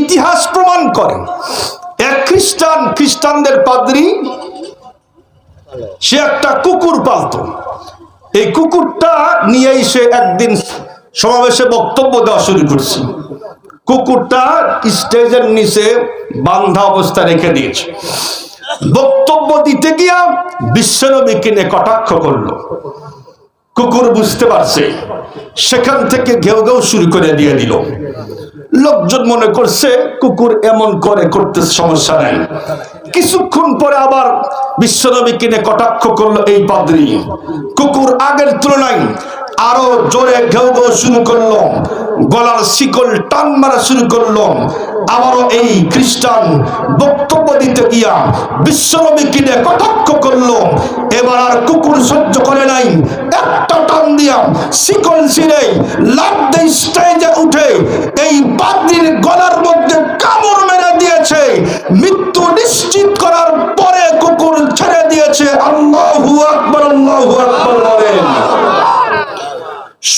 ইতিহাস প্রমাণ করে। এক খ্রিস্টান, খ্রিস্টানদের পাদ্রী, সে একটা কুকুর পালতো। এই কুকুরটা নিয়েই সে একদিন সমাবেশে বক্তব্য দেওয়া শুরু করছে। কুকুরটা স্টেজের নিচে বান্ধা অবস্থা রেখে দিয়েছে। বক্তব্য দিতে গিয়া বিশ্বনবীকে নিয়ে কটাক্ষ করল। কুকুর বুঝতে পারছে। সেখান থেকে ঘেউ ঘেউ শুরু করে দিয়ে দিল। লোকজন মনে করছে, কুকুর এমন করে করতে সমস্যা নাই। কিছুক্ষণ পরে আবার বিশ্বনবী কিনে কটাক্ষ করল, এই পাদ্রী, কুকুর আগের তুলনায় আরও জোরে ঘেউ ঘেউ শুরু করল। গলার শিকল টান মারা শুরু করল। আবারও এই খ্রিস্টান বক্তব্য দিতে গিয়া বিশ্বনবী কিনে কটাক্ষ করল? এবার আর কুকুর সহ্য করে নাই। একটা টান দিয়া শিকল ছিঁড়ে লাভ দিয়ে স্টেজে উঠে এই পাদ্রির গলার মধ্যে কামড় মেরে দিয়েছে। মৃত্যু নিশ্চিত করার পরে কুকুর ছেড়ে দিয়েছে। আল্লাহু আকবার আল্লাহু আকবার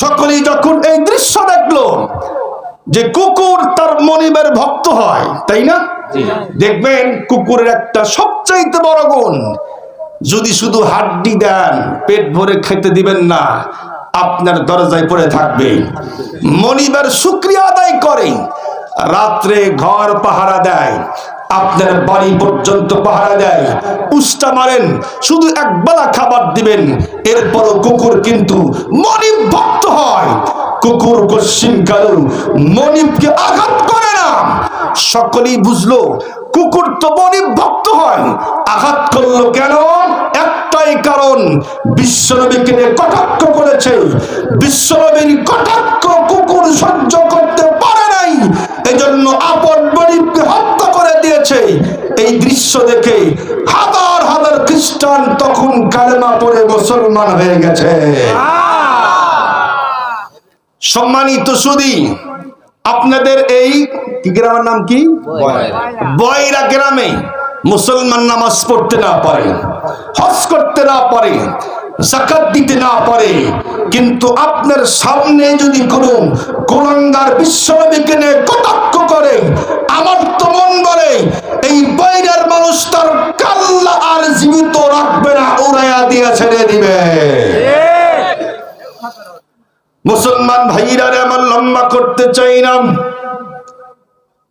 সকলেই যখন যে কুকুর তার মনিবের ভক্ত হয় তাই না? দেখবেন কুকুরের একটা সবচাইতে বড় গুণ যদি শুধু হাড্ডি দেন পেট ভরে খেতে দিবেন না আপনার দরজায় পড়ে থাকবে। মনিবের শুক্রিয়া আদায় করে রাত্রে ঘর পাহারা দেয় আপনার বাড়ি পর্যন্ত পাহারা দেয়। উষ্টা মারেন, শুধু একবেলা খাবার দিবেন। এরপরও কুকুর কিন্তু মনিব ভক্ত হয়। কুকুর কশ্চিন কাল মনিবকে আঘাত করে না। সকলেই বুঝলো, কুকুর তো মনিব ভক্ত হয়। আঘাত করল কেন? একটাই কারণ, বিশ্বনবীকে কটাক্ষ করেছে। বিশ্বনবীর কটাক্ষ কুকুর সহ্য করতে পারে নাই। এজন্য আপন মনিবকে হত্যা করে এই দৃশ্য দেখে হাজার হাজার খ্রিস্টান তখন কালেমা পড়ে মুসলমান হয়ে গেছে। সম্মানিত সুদী, আপনাদের এই গ্রামের নাম কি? বয়রা গ্রামে মুসলমান নামাজ পড়তে না পারে, হজ করতে না পারে জাকাত দিতে না পারে, কিন্তু আপনার সামনে যদি কোনো কোরআঙ্গার বিশ্বনবীকে নিয়ে কটাক্ষ করে, আমার তো মন বলে, এই বাইরের মানুষ তার কাল্লা আর জীবিত রাখবে না, উড়াইয়া দিয়ে ছেড়ে দিবে। মুসলমান ভাইরা রে, আমার লম্বা করতে চাই না।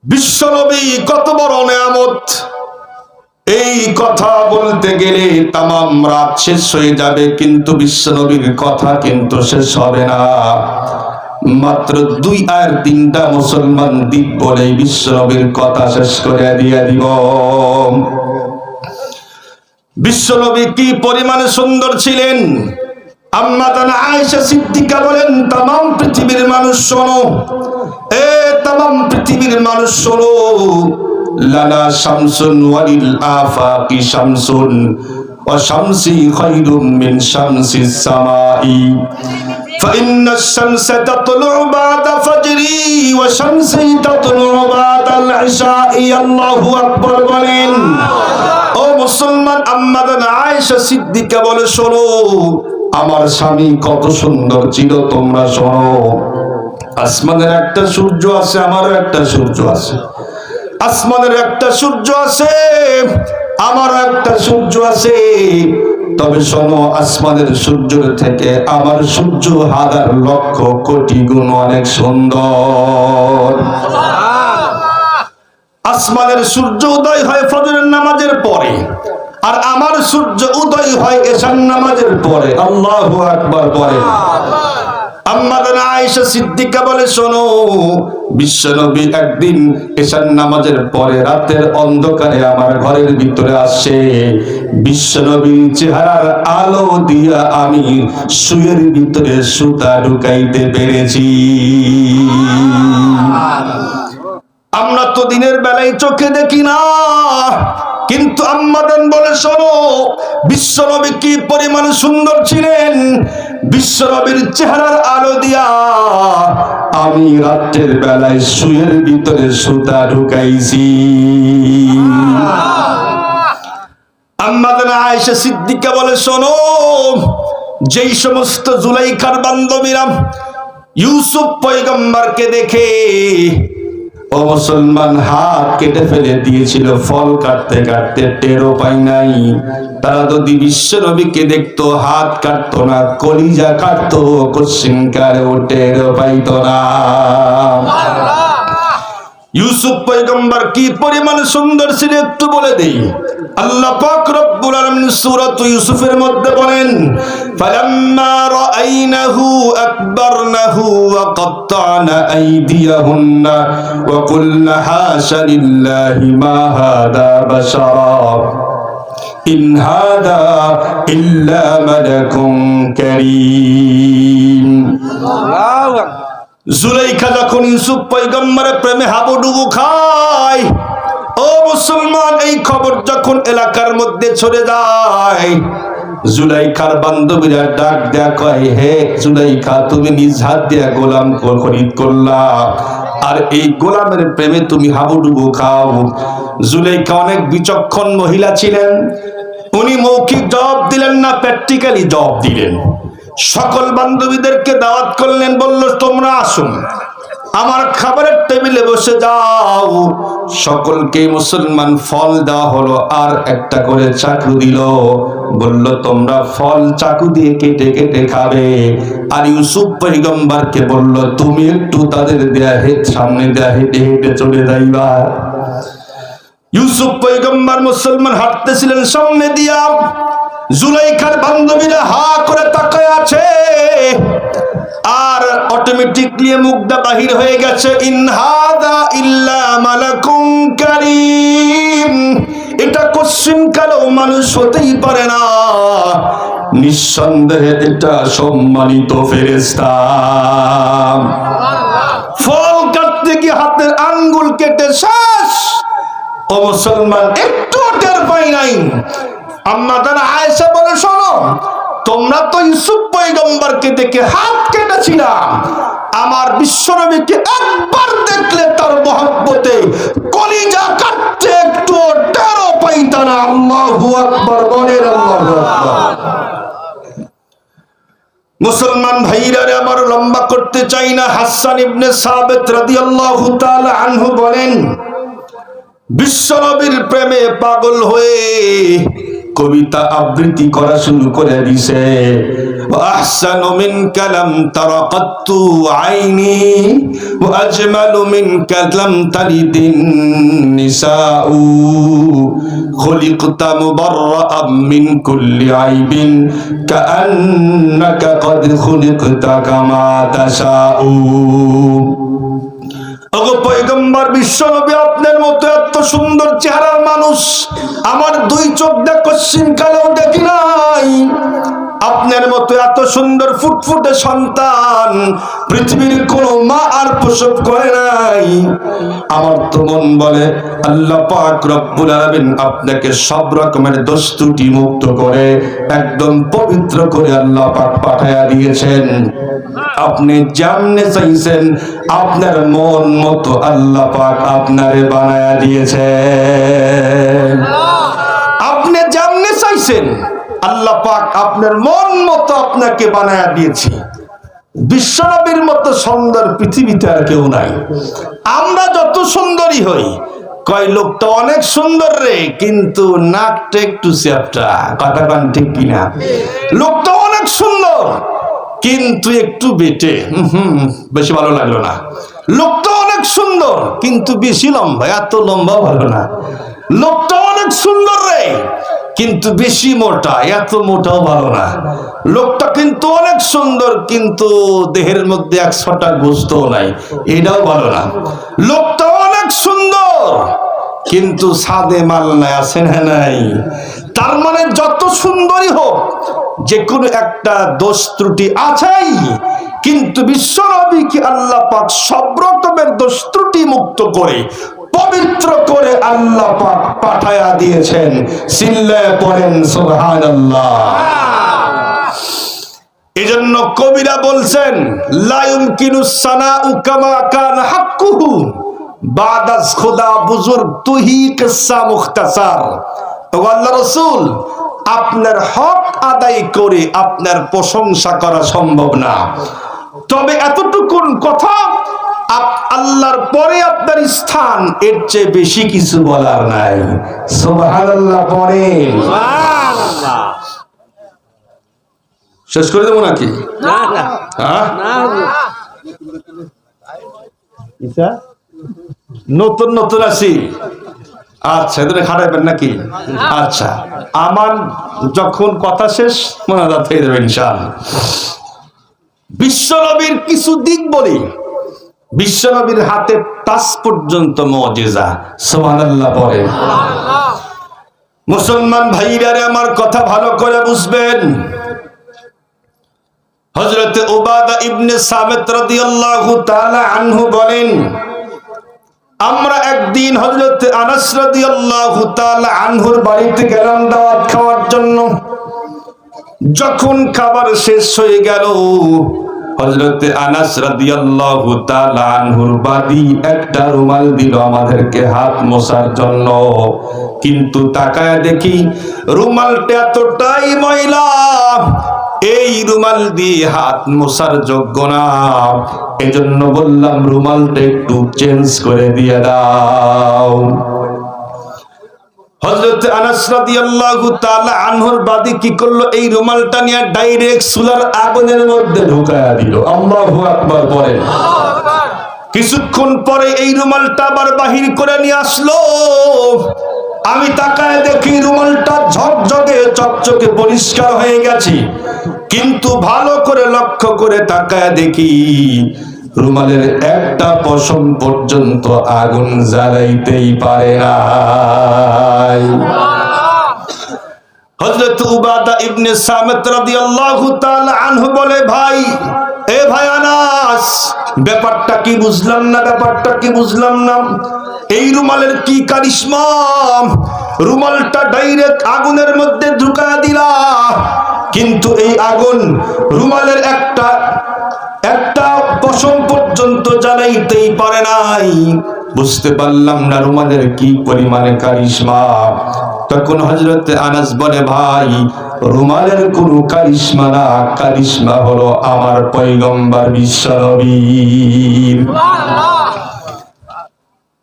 বিশ্বনবী কত বড় নেয়ামত। এই কথা বলতে গেলে তামাম রাত শেষ হয়ে যাবে, কিন্তু বিশ্বনবীর কথা কিন্তু শেষ হবে না। মাত্র দুই আর তিনটা মুসলমান দ্বীপ বলে বিশ্বনবীর কথা শেষ করে দিয়ে দিব। বিশ্বনবী কি পরিমাণে সুন্দর ছিলেন? আয়েশা সিদ্দিকা বলেন পৃথিবীর মানুষ শোনো। এ তাম পৃথিবীর মানুষ শোনো। লানা শামসুন ওয়ালিল আফাকি শামসুন ওয়া শামসি খায়রুম মিন শামসিস সামাই فإن الشمس تطلع بعد فجري وشمسي تطلع بعد العشاء الله أكبر বলেন ও মুসলমান আম্মাদান আয়েশা সিদ্দিকা বলে শোনো আমার স্বামী কত সুন্দর ছিল তোমরা শোনো আসমানের একটা সূর্য আছে আমারও একটা সূর্য আছে আসমানের একটা সূর্য আছে আমার একটা সূর্য আছে। তবে শোনো, আসমানের সূর্যের থেকে আমার সূর্য হাজার লক্ষ কোটি গুণ অনেক সুন্দর। আসমানের সূর্য উদয় হয় ফজরের নামাজের পরে, আর আমার সূর্য উদয় হয় এশার নামাজের পরে। আল্লাহু আকবার পরে আম্মাদান আয়েশা সিদ্দিকা বলে শোনো বিশ্বনবী একদিন এশার নামাজের পরে রাতের অন্ধকারে আমার ঘরের ভিতরে আসে। বিশ্বনবীর চেহারার আলো দিয়া আমি শুয়ের ভিতরে সুতা ঢুকাইতে পেরেছি। আমরা তো দিনের বেলায় চোখে দেখি না। কিন্তু আম্মাদান বলে, শোনো, বিশ্বনবী কি পরিমাণ সুন্দর ছিলেন? বিশ্বনবীর চেহারার আলো দিয়া আমি রাত্রের বেলায় শুয়ের ভিতরে সুতা ঢুকাইছি। আম্মাদান আয়েশা সিদ্দিকা বলে, শোনো, যেই সমস্ত জুলাইখার বান্ধবীরা ইউসুফ পয়গম্বরকে দেখে ও মুসলমান, হাত কেটে ফেলে দিয়েছিল, ফল কাটতে কাটতে টেরো পাই নাই। তারা যদি বিশ্ব নবীকে দেখতো, হাত কাটতো না, কলিজা কাটতো, কোশ্চিনকারে ও টেরো পাইতো না। ইউসুফ পয়গম্বর কি পরিমাণ সুন্দর ছিল একটু বলে দেই? আল্লাহ পাক রব্বুল আলামিন সূরাত ইউসুফের মধ্যে বলেন, ফালাম্মা রাআইনাহু আকবারনাহু ওয়া কাত্তা'না আইদিয়াহুন্না ওয়া কুলনা হাশা লিল্লাহি মা হাদা বাশারা। ইন হাদা ইল্লা মালাকুম কারীম। জুলাইখা যখন ইউসুফ পৈগম্বরের প্রেমে হাবুডুবু খায়, ও মুসলমান, এই খবর যখন এলাকার মধ্যে ছড়ে যায়, জুলাইখার বান্ধবীরা ডাক দেয়া কয়, হে জুলাইখা, তুমি নিজ হাত দিয়া গোলাম খরিদ করলা, আর এই গোলামের প্রেমে তুমি হাবুডুবু খাও। জুলাইখা অনেক বিচক্ষণ মহিলা ছিলেন। উনি মৌখিক জবাব দিলেন না, প্র্যাকটিক্যালি জবাব দিলেন। সকল বান্ধবীদেরকে দাওয়াত করলেন, বলল, তোমরা আসুন আমার খাবারের টেবিলে বসে যাও। সকলকে মুসলমান ফল দেওয়া হলো, আর একটা করে চাকু দিল। বলল, তোমরা ফল চাকু দিয়ে কেটে কেটে খাবে। আর ইউসুফ পৈগম্বরকে বলল, তুমি একটু তাদের দেয়া হেট, সামনে দেয়া হেঁটে হেঁটে চলে যাইবা। ইউসুফ পৈগম্বর মুসলমান হাঁটতেছিলেন, সামনে দিয়া। জুলাইখার বান্ধবীরা হা করে তাকায় আছে। আর অটোমেটিকলি মুখটা বাহির হয়ে গেছে। ইনহাদা ইল্লা মালাকুম কারীম। এটা কোশ্চিন কালেও মানুষ হতেই পারে না। নিঃসন্দেহে এটা সম্মানিত ফেরেস্তা ফল কাটতে গিয়ে হাতের আঙ্গুল কেটে শেষ। ও মুসলমান একটু টের পাই নাই। আম্মা তারা আয়েশা বলে, শোনো, তোমরা তো ইউসুফ পয়গম্বরকে দেখে হাত কেটেছিলাম আমার বিশ্বনবীকে একবার দেখলে তার মহব্বতে কলিজা কাটতে একটু টেরও পাইতা না। আল্লাহু আকবার, বলেন মুসলমান ভাইরারে আমার লম্বা করতে চাই না। হাসান ইবনে সাবেত রাদিয়াল্লাহু তাআলা আনহু বলেন, বিশ্বনবীর প্রেমে পাগল হয়ে কবিতা আবৃত্তি করা শুরু করে দিছে أحسن منك لم تر قط عيني وأجمل منك لم تلد النساء خلقت مبرأ من كل عيب كأنك قد خلقت كما تشاء মতো এত সুন্দর চেহারার মানুষ আমার দুই চোখ দেখ কালেও দেখি নাই। আপনার মতো এত সুন্দর ফুটফুটে সন্তান পৃথিবীর কোন মা আর প্রসব করে নাই। আমার তো মন বলে, আল্লাহ পাক রব্বুল আলামিন আপনাকে সব রকমের দোষ ত্রুটি মুক্ত করে, একদম পবিত্র করে আল্লাহ পাক পাঠায়া দিয়েছেন। আপনি যেমনে চাইছেন, আপনার মন মতো আল্লাহ পাক আপনারে বানায়া দিয়েছেন। আপনি যেমনে চাইছেন আল্লাহ পাক আপনার মন মতো আপনাকে বানায়া দিয়েছি। বিশ্বনবীর মতো সুন্দর পৃথিবীতে আর কেউ নাই। আমরা যত সুন্দরী হই, কয় লোকটা অনেক সুন্দর রে, কিন্তু নাকটা একটু চ্যাপটা কথা কান ঠিক কিনা? লোকটা অনেক সুন্দর, কিন্তু একটু বেটে, হুম বেশি ভালো লাগল না। লোকটা অনেক সুন্দর, কিন্তু বেশি লম্বা, এত লম্বা ভালো না। লোকটা অনেক সুন্দর রে কিন্তু বেশি মোটা, এত মোটাও ভালো না। লোকটা কিন্তু অনেক সুন্দর, কিন্তু দেহের মধ্যে একশোটা গোস্ত নাই, এটাও ভালো না। লোকটা অনেক সুন্দর, কিন্তু সাদে মাল নাই, আছে না নাই। তার মানে যত সুন্দরী হোক যে কোনো একটা দোষ ত্রুটি আছেই, কিন্তু বিশ্ব নবীকে আল্লাহ পাক সব রকমের দোষ ত্রুটি মুক্ত করে পবিত্র করে আল্লাহ পাক পাঠায়া দিয়েছেন। সিল্লায় পড়েন, সুবহানাল্লাহ। এজন্য কবিরা বলছেন লায়ুম কিনুস সানাউ কামা কান হাক্কুহু। বাদাস খোদা বুজুর্গ, তুহি কিসসা মুখতাসার। ও আল্লাহ রাসূল, আপনার হক আদায় করে আপনার প্রশংসা করা সম্ভব না। তবে এতটুকুন কথা আল্লাহর পরে আপনার স্থান এর চেয়ে বেশি কিছু বলার নাই। সুবহানাল্লাহ পরে। শেষ করে দেবো নাকি? হ্যাঁ? নতুন নতুন আছি। আচ্ছা এদের খাটাইবেন নাকি? আচ্ছা আমার যখন কথা শেষ মনে থেকে দেবেন ইনশাআল্লাহ। বিশ্বনবীর কিছু দিক বলি। বিশ্বনবীর হাতে টাচ পর্যন্ত মজেজা, সুবহানাল্লাহ পরে মুসলমান ভাইরারে আমার কথা ভালো করে বুঝবেন। ইবনে রাদিয়াল্লাহু তাআলা আনহু বলেন, আমরা একদিন হযরত আনাস রাদিয়াল্লাহু তাআলা আনহুর বাড়িতে গেলাম দাওয়াত খাওয়ার জন্য। যখন খাবার শেষ হয়ে গেল হযরতে আনাস রাদিয়াল্লাহু তাআলা আনহুর বাদী একটা রুমাল দিল আমাদেরকে হাত মোছার জন্য। কিন্তু তাকায় দেখি রুমালটা এতটাই ময়লা, এই রুমাল দিয়ে হাত মোছার যোগ্য না। এজন্য বললাম, রুমালটা একটু চেঞ্জ করে দিয়ে দাও। কিছুক্ষণ পরে এই রুমালটা আবার বাহির করে নিয়ে আসলো। আমি তাকায় দেখি রুমালটা ঝকঝকে, চকচকে পরিষ্কার হয়ে গেছে। কিন্তু ভালো করে লক্ষ্য করে তাকায় দেখি রুমালের একটা পশম পর্যন্ত আগুন জ্বালাইতেই পারে নাই। ভাই, এ ব্যাপারটা কি বুঝলাম না, ব্যাপারটা কি বুঝলাম না? এই রুমালের কি রুমালটা ডাইরেক্ট আগুনের মধ্যে ঢুকা দিলা। কিন্তু এই আগুন রুমালের একটা একটা পর্যন্ত জ্বালাইতেই পারে নাই। বুঝতে পারলাম না রুমালের কি পরিমাণে কারিশমা। তখন হজরত আনাস বলে, ভাই রুমালের কোন কারিশমা না। কারিশমা হলো আমার পয়গম্বর বিশ্বনবীর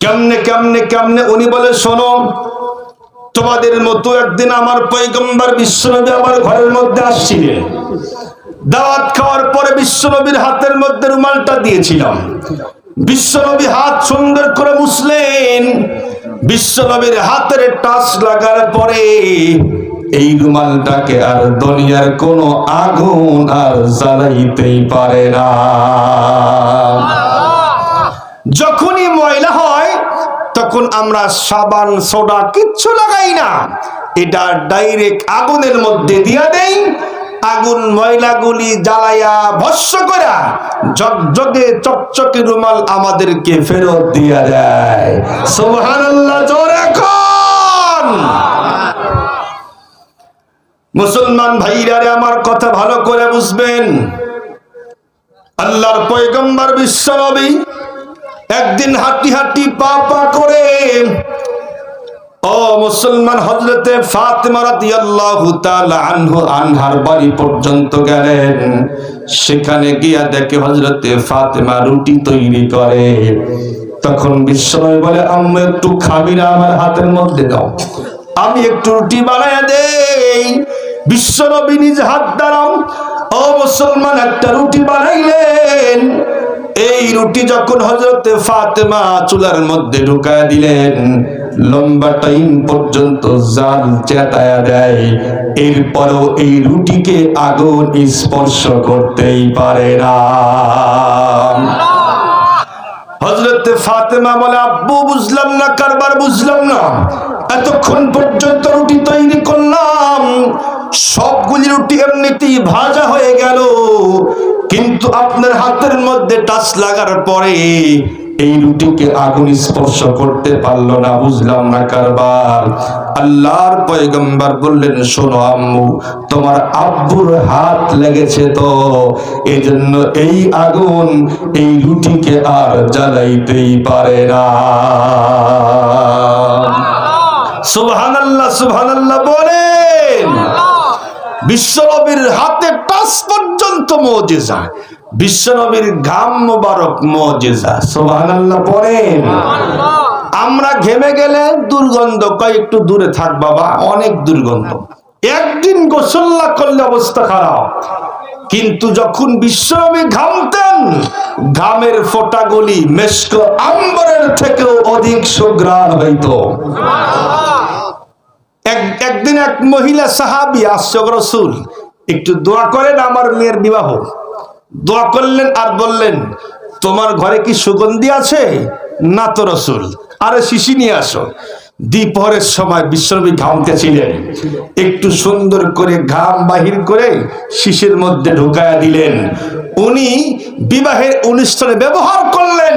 কেমনে কেমনে কেমনে? উনি বলে, শোনো, তোমাদের মতো একদিন আমার পয়গম্বর বিশ্বনবী আমার ঘরের মধ্যে আসছিলেন। দাওয়াত খাওয়ার পরে বিশ্বনবীর হাতের মধ্যে রুমালটা দিয়েছিলাম। বিশ্বনবী হাত সুন্দর করে মুসলেন বিশ্বনবীর হাতের টাচ লাগার পরে এই রুমালটাকে আর দুনিয়ার কোনো আগুন আর জ্বালাইতেই পারে না। যখনই ময়লা হয়, তখন আমরা সাবান, সোডা কিচ্ছু লাগাই না। এটা ডাইরেক্ট আগুনের মধ্যে দিয়া দেই। আগুন ময়লাগুলি জ্বালাইয়া ভস্য করা জগজগে চকচকে রুমাল আমাদেরকে ফেরত দিয়া দেয়। সুবহানাল্লাহ, জোরে এখন মুসলমান ভাইরারে আমার কথা ভালো করে বুঝবেন। আল্লাহর পয়গম্বর বিশ্বনবী একদিন হাঁটি হাঁটি পা পা করে ও মুসলমান হজরতে আনহার বাড়ি পর্যন্ত গেলেন। সেখানে গিয়া দেখে হজরতে ফাতেমা রুটি তৈরি করে। তখন বিশ্বনবী বলে, আম্মু, একটু খাবি না আমার হাতের মধ্যে দাও। আমি একটু রুটি বানায় দেই। বিশ্বনবী নিজ হাত দ্বারাও, ও মুসলমান, একটা রুটি বানাইলেন। এই রুটি যখন হজরতে ফাতেমা চুলার মধ্যে ঢুকায় দিলেন লম্বা টাইম পর্যন্ত জাল চেতায়া দেয়। এরপরও এই রুটিকে আগুন স্পর্শ করতেই পারে না। রুটি তৈরি করলাম। সবগুলি রুটি এমনিতেই ভাজা হয়ে গেল। কিন্তু আপনার হাতের মধ্যে টাচ লাগার পরে এই রুটিকে আগুন স্পর্শ করতে পারল না বুঝলাম না কারবার। আল্লাহর পয়গম্বর বললেন শোনো আম্মু তোমার আব্বুর হাত লেগেছে তো এজন্য এই আগুন এই রুটিকে আর জ্বালাইতেই পারে না। সুবহানাল্লাহ সুবহানাল্লাহ বলেন। বিশ্বনবীর হাতে টাচ পর্যন্ত মজেজা। বিশ্বনবীর ঘাম মোবারক মজেজা। সুবহানাল্লাহ পড়েন। আমরা ঘেমে গেলে দুর্গন্ধ কয় একটু দূরে থাক বাবা অনেক দুর্গন্ধ। একদিন গোসল না করলে অবস্থা খারাপ। কিন্তু যখন বিশ্বনবী ঘামতেন ঘামের ফোঁটাগুলি মেশক আম্বরের থেকেও অধিক সুগ্রাণ হইত। একদিন এক মহিলা সাহাবি আসছে রসুল একটু দোয়া করেন আমার মেয়ের বিবাহ। দোয়া করলেন আর বললেন, তোমার ঘরে কি সুগন্ধি আছে? না তো রসুল, আরে শিশি নিয়ে আসো। দ্বিপহরের সময় বিশ্বনবী ঘামতেছিলেন একটু সুন্দর করে ঘাম বাহির করে শিশির মধ্যে ঢুকায়া দিলেন। উনি বিবাহের অনুষ্ঠানে ব্যবহার করলেন।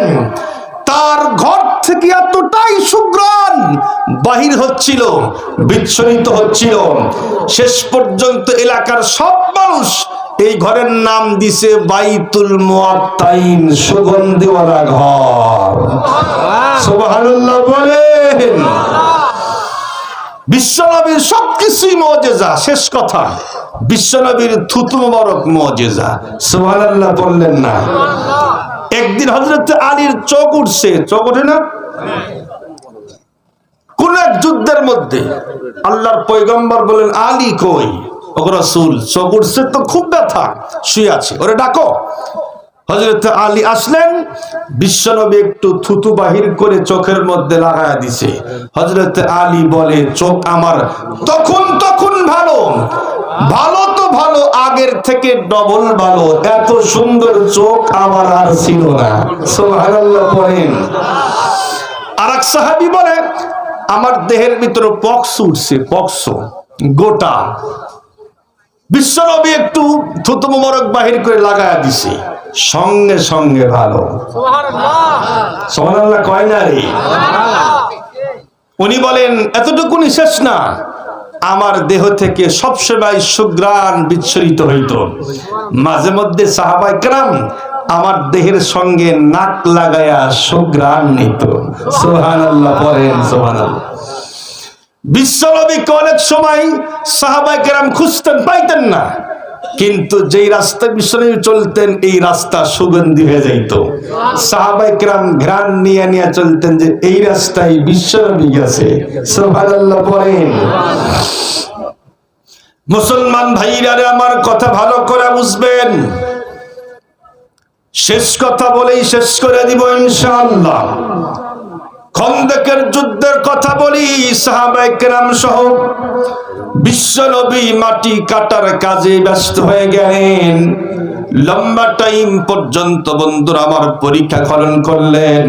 তার ঘর থেকে এতটাই সুগ্রাণ বাহির হচ্ছিল বিচ্ছরিত হচ্ছিল। শেষ পর্যন্ত এলাকার সব মানুষ এই ঘরের নাম দিছে বাইতুল মুআত্তাইন সুগন্ধিওয়ালা ঘর। সুবহানাল্লাহ। বলেন। বিশ্বনবীর সবকিছুই মজেজা শেষ কথা। বিশ্বনবীর থুতু মোবারক মজেজা। সুবহানাল্লাহ বললেন না। একদিন হজরত আলীর চোখ উঠছে, চোখ ওঠে না? কোন এক যুদ্ধের মধ্যে আল্লাহর পৈগম্বর বলেন আলী কই? ওগো রাসূল, চোখ উঠছে তো খুব ব্যথা, শুয়ে আছে। ওরে ডাকো। হজরত আলী আসলেন, বিশ্বনবী একটু থুতু বাহির করে চোখের মধ্যে লাগায়া দিছে। হজরত আলী বলে, চোখ আমার তখন তখন ভালো ভালো তো ভালো, আগের থেকে ডবল ভালো, এত সুন্দর চোখ আমার আর ছিল না। আর এক সাহাবি বলে, আমার দেহের ভিতরে পক্স উঠছে, পক্স, গোটা। বিশ্বনবী একটু থুতু মোবারক বাহির করে লাগায়া দিছে। সঙ্গে সঙ্গে ভালো। সোহানাল্লাহ কয় না রে? উনি বলেন এতটুকুনি শেষ না। আমার দেহ থেকে সবসময় সুগ্রাণ বিচ্ছরিত হইত। মাঝে মধ্যে সাহাবাই কেরাম আমার দেহের সঙ্গে নাক লাগায়া সুগ্রাণ নিত। সোহান আল্লাহ পড়েন সোহান বিশ্বনবীকে অনেক সময় সাহাবাই খুঁজতেন, পাইতেন না। কিন্তু যেই রাস্তায় বিশ্বনবী চলতেন, এই রাস্তা সুগন্ধি হয়ে যাইত। ঘ্রাণ নিয়ে নিয়ে চলতেন যে, এই রাস্তায় বিশ্বনবী গেছে। মুসলমান আমার কথা ভালো করে বুঝবেন। শেষ কথা বলেই শেষ করে দিব ইনশাআল্লাহ। খন্দকের যুদ্ধের কথা বলি সাহাবাই কেরাম সহ বিশ্বনবী মাটি কাটার কাজে ব্যস্ত হয়ে গেলেন। লম্বা টাইম পর্যন্ত বন্ধুরা আমার পরীক্ষা খনন করলেন।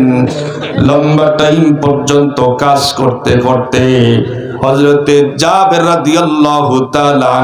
লম্বা টাইম পর্যন্ত কাজ করতে করতে হজরতে জাবের রাদিয়াল্লাহু তাআলা